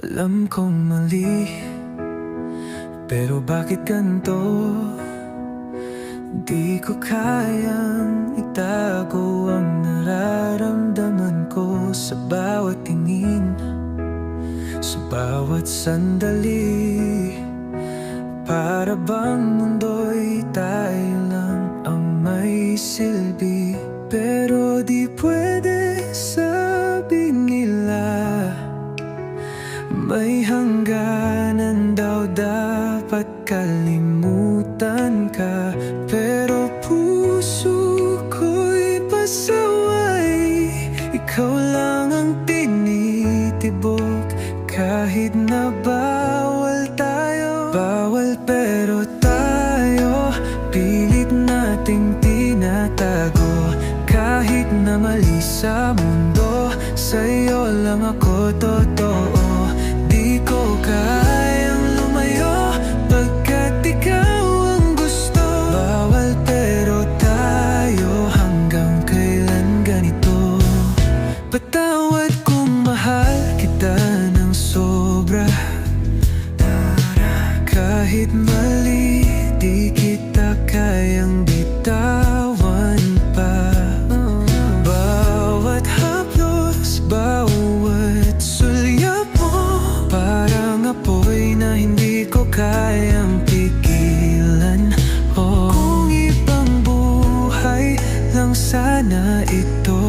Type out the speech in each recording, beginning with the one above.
Alam kong mali Pero bakit ganito? Di ko kayang itago ang nararamdaman ko Sa bawat tingin Sa bawat sandali Para bang mundo'y tayo lang ang may silbi Pero di pwede may hangganan daw dapat kalimutan ka. Pero puso ko'y pasaway. Ikaw lang ang tinitibok. Kahit na bawal tayo Bawal pero tayo. Pilit nating tinatago. Kahit na mali sa mundo Sa'yo lang ako totoo Mali Di kita kayang bitawan pa. Bawat haplos Bawat sulyap mo. Parang apoy na hindi ko kayang pigilan. Oh. Kung ibang lang sana ito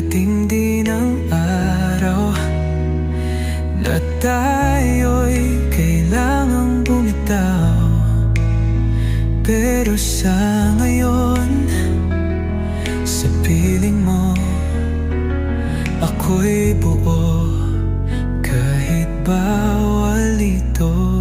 darating din ang araw Na tayo'y kailangang bumitaw. Pero sa ngayon Sa piling mo Ako'y buo Kahit bawal ito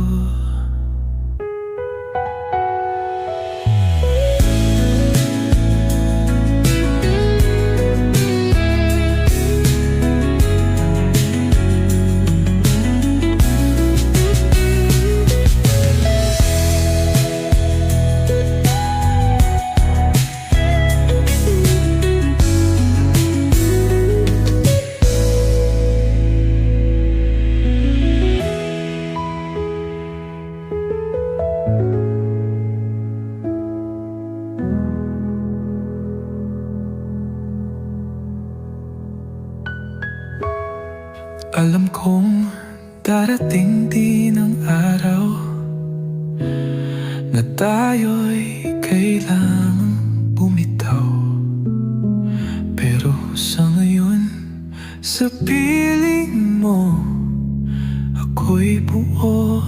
Alam kong darating din ang araw Na tayo'y kailangang bumitaw. Pero sa ngayon, sa piling mo Ako'y buo